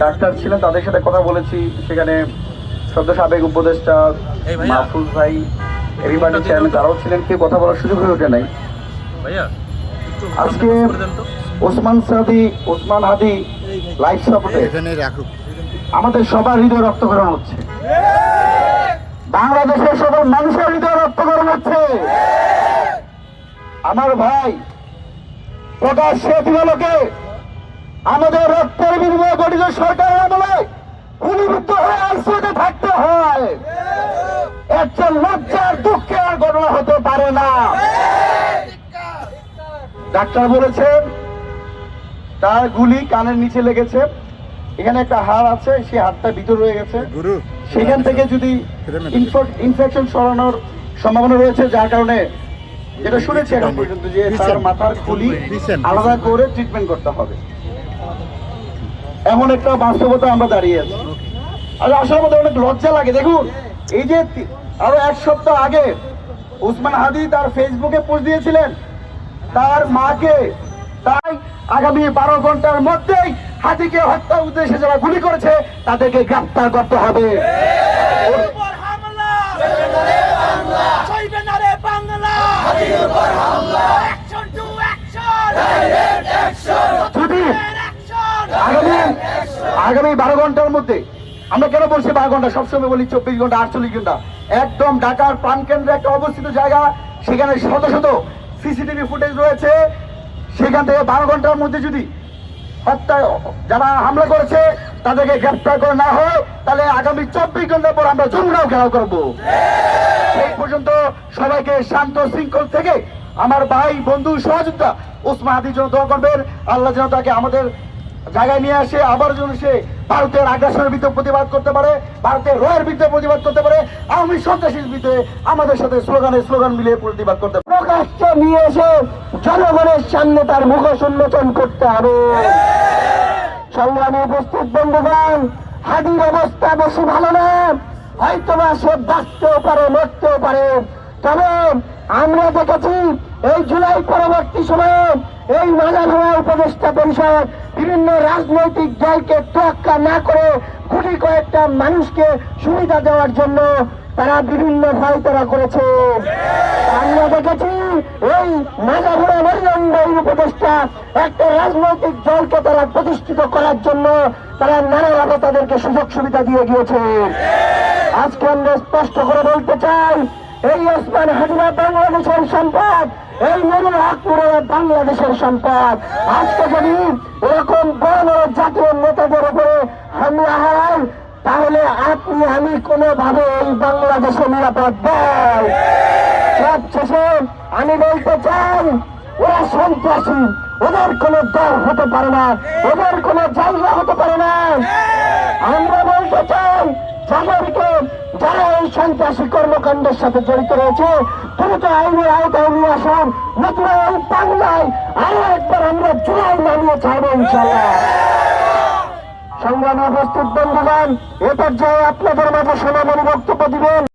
Doctor ছিলেন তাদের সাথে কথা বলেছি। সেখানে সদ্য সাবেক উপদেষ্টা মাহফুজ ভাই এরিবাডি চেয়ারম্যান তারাও ছিলেন কেউ কথা বলার সুযোগ হয়ে ওঠে নাই। আজকে ওসমান সাদি ওসমান হাদি লাইফ সাপোর্টে আমাদের সবার হৃদয় রক্তকরণ হচ্ছে। বাংলাদেশের সকল মানুষের হৃদয় রক্তকরণ হচ্ছে। আমার ভাই প্রকাশ্যে দিবালোকে আমাদের রক্তের বিনিময়ে গঠিত সরকারের আমলে গুলিবিদ্ধ হয়ে আইসিউতে থাকতে হয়। একটা লজ্জার দুঃখের ঘটনা হতে পারে না। ডাক্তার বলেছেন তার গুলি কানের নিচে লেগেছে। এখানে একটা হাড় আছে সেই হাড়টা ভিতর রয়ে গেছে। সেখান থেকে যদি ইনফেকশন সরানোর সম্ভাবনা রয়েছে যার কারণে যেটা শুনেছি এখন পর্যন্ত যে তার মাথার খুলি আলাদা করে ট্রিটমেন্ট করতে হবে। এমন একটা বাস্তবতা আমরা দাঁড়িয়ে আছি। আর আসার মধ্যে অনেক লজ্জা লাগে, দেখুন। এই যে আরও এক সপ্তাহ আগে উসমান হাদি তার ফেসবুকে পোস্ট দিয়েছিলেন, তার মাকে। তাই আগামী বারো ঘণ্টার মধ্যেই হাতিকে হত্যা উদ্দেশ্যে যারা গুলি করেছে, তাদেরকে গ্রেপ্তার করতে হবে উপর হামলা চলবে না রে বাংলা উপর হামলা অ্যাকশন টু অ্যাকশন অ্যাকশন যদি অ্যাকশন আগামী আগামী বারো ঘণ্টার মধ্যে, আমরা কেন বলছি বারো ঘণ্টা? সবসময় বলি চব্বিশ ঘণ্টা, আটচল্লিশ ঘণ্টা। একদম ঢাকার প্রাণকেন্দ্রে একটা অবস্থিত জায়গা, সেখানে শত শত সিসিটিভি ফুটেজ রয়েছে। সেখান থেকে বারো ঘণ্টার মধ্যে যদি হত্যা যারা হামলা করেছে, তাদেরকে গ্রেপ্তার করে না হয় তাহলে আগামী চব্বিশ ঘণ্টা পর আমরা যমুনাও ঘেরাও করব। সেই পর্যন্ত সবাইকে শান্ত শৃঙ্খল থেকে আমার ভাই, বন্ধু সহযোগিতা ওসমান হাদির জন্য দোয়া করবেন। আল্লাহ যেন তাকে আমাদের জায়গায় নিয়ে আসে আবার যেন সে ভারতের আগ্রাসনের বিরুদ্ধে প্রতিবাদ করতে পারে, ভারতের রয়ের বিরুদ্ধে প্রতিবাদ করতে পারে, আওয়ামী সন্ত্রাসীর বিরুদ্ধে আমাদের সাথে স্লোগানে স্লোগান মিলিয়ে প্রতিবাদ করতে পারে। প্রকাশ্য নিয়ে এসে জনগণের সামনে তার মুখোশ উন্মোচন করতে হবে। সংগ্রামে উপস্থিত বন্ধুগণ, হাদির অবস্থা বেশি ভালো না। হয়তো বা সে বাঁচতেও পারে, মরতেও পারে। তবে আমরা দেখেছি, এই জুলাই পরবর্তী সময়ে এই মালাধরা উপদেষ্টা পরিষদ বিভিন্ন রাজনৈতিক দলকে তোয়াক্কা না করে কোটি কয়েকটা মানুষকে সুবিধা দেওয়ার জন্য তারা বিভিন্ন ভয় তারা করেছে। আমরা দেখেছি এই মাজাভরা মরিয়ন্ডের উপদেষ্টা একটা রাজনৈতিক দলকে তারা প্রতিষ্ঠিত করার জন্য তারা নানাভাবে তাদেরকে সুযোগ সুবিধা দিয়ে গিয়েছে। আজকে আমরা স্পষ্ট করে বলতে চাই, এই ওসমান হাজিরা বাংলাদেশের সম্পদ এই নুরুল হক নুরেরা বাংলাদেশের সম্পদ। আজকে যদি এরকম বড় বড় জাতীয় নেতাদের উপরে হামলা হয়, তাহলে আপনি, আমি কোনোভাবে এই বাংলাদেশে নিরাপদ নয় সব শেষে আমি বলতে চাই, ওরা সন্ত্রাসী। ওদের কোনো দল হতে পারে না। ওদের কোনো জায়গা হতে পারে না। আমরা বলতে চাই যারা সন্ত্রাসী কর্মকাণ্ডের সাথে জড়িত রয়েছে। দ্রুত আইনের আওতায় নিয়ে আসুন। নতুন এই বাংলায় আরও একবার আমরা জুলাই নামিয়ে ছাড়বো ইনশাল্লাহ সংগ্রামে উপস্থিত বন্ধুগণ, এ পর্যায়ে আপনাদের মাঝে সোনামণি বক্তব্য দিবেন।